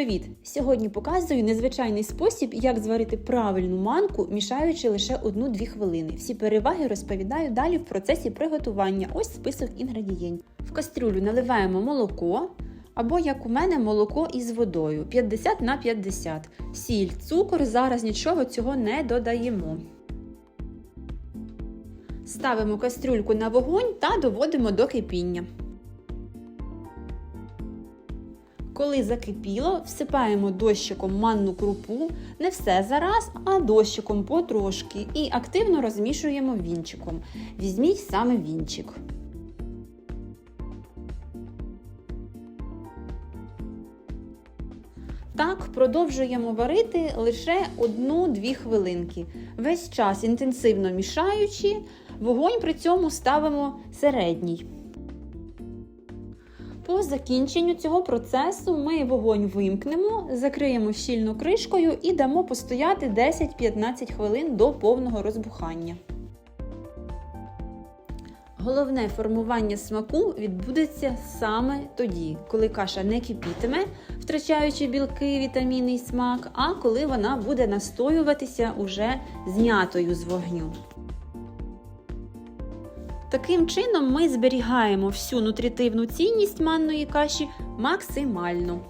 Привіт! Сьогодні показую незвичайний спосіб, як зварити правильну манку, мішаючи лише 1-2 хвилини. Всі переваги розповідаю далі в процесі приготування. Ось список інгредієнтів. В кастрюлю наливаємо молоко, або, як у мене, молоко із водою 50 на 50. Сіль, цукор, зараз нічого цього не додаємо. Ставимо кастрюльку на вогонь та доводимо до кипіння. Коли закипіло, всипаємо дощиком манну крупу, не все зараз, а дощиком потрошки і активно розмішуємо вінчиком. Візьміть саме вінчик. Так, продовжуємо варити лише 1-2 хвилинки. Весь час інтенсивно мішаючи, вогонь при цьому ставимо середній. По закінченню цього процесу ми вогонь вимкнемо, закриємо щільно кришкою і дамо постояти 10-15 хвилин до повного розбухання. Головне формування смаку відбудеться саме тоді, коли каша не кипітиме, втрачаючи білки, вітаміни і смак, а коли вона буде настоюватися уже знятою з вогню. Таким чином ми зберігаємо всю нутритивну цінність манної каші максимально.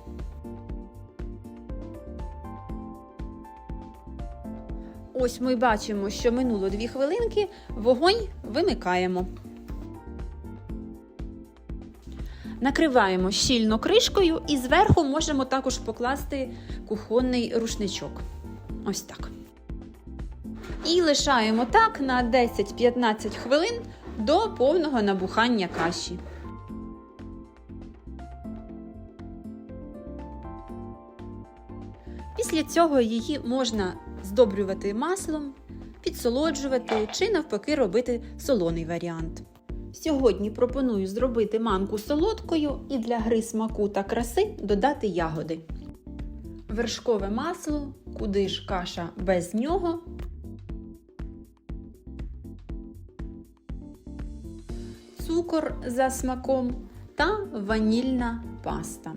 Ось ми бачимо, що минуло 2 хвилинки, вогонь вимикаємо. Накриваємо щільно кришкою і зверху можемо також покласти кухонний рушничок. Ось так. І лишаємо так на 10-15 хвилин до повного набухання каші. Після цього її можна здобрювати маслом, підсолоджувати чи навпаки робити солоний варіант. Сьогодні пропоную зробити манку солодкою і для гри смаку та краси додати ягоди. Вершкове масло, куди ж каша без нього. Цукор за смаком та ванільна паста.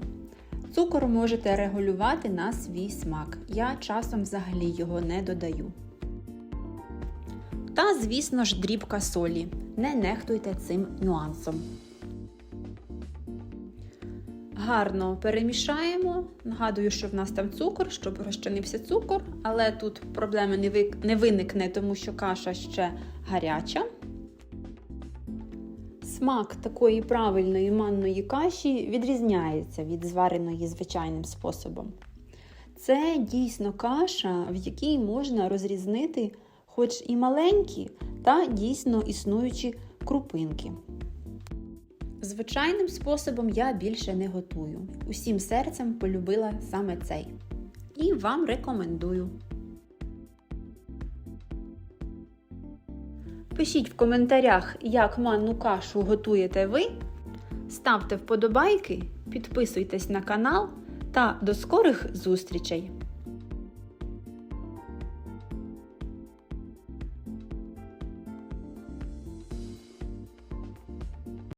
Цукор можете регулювати на свій смак. Я часом взагалі його не додаю. Та, звісно ж, дрібка солі. Не нехтуйте цим нюансом. Гарно перемішаємо. Нагадую, що в нас там цукор, щоб розчинився цукор, але тут проблеми не виникне, тому що каша ще гаряча. Смак такої правильної манної каші відрізняється від звареної звичайним способом. Це дійсно каша, в якій можна розрізнити хоч і маленькі, та дійсно існуючі крупинки. Звичайним способом я більше не готую. Усім серцем полюбила саме цей. І вам рекомендую. Пишіть в коментарях, як манну кашу готуєте ви. Ставте вподобайки, підписуйтесь на канал та до скорих зустрічей!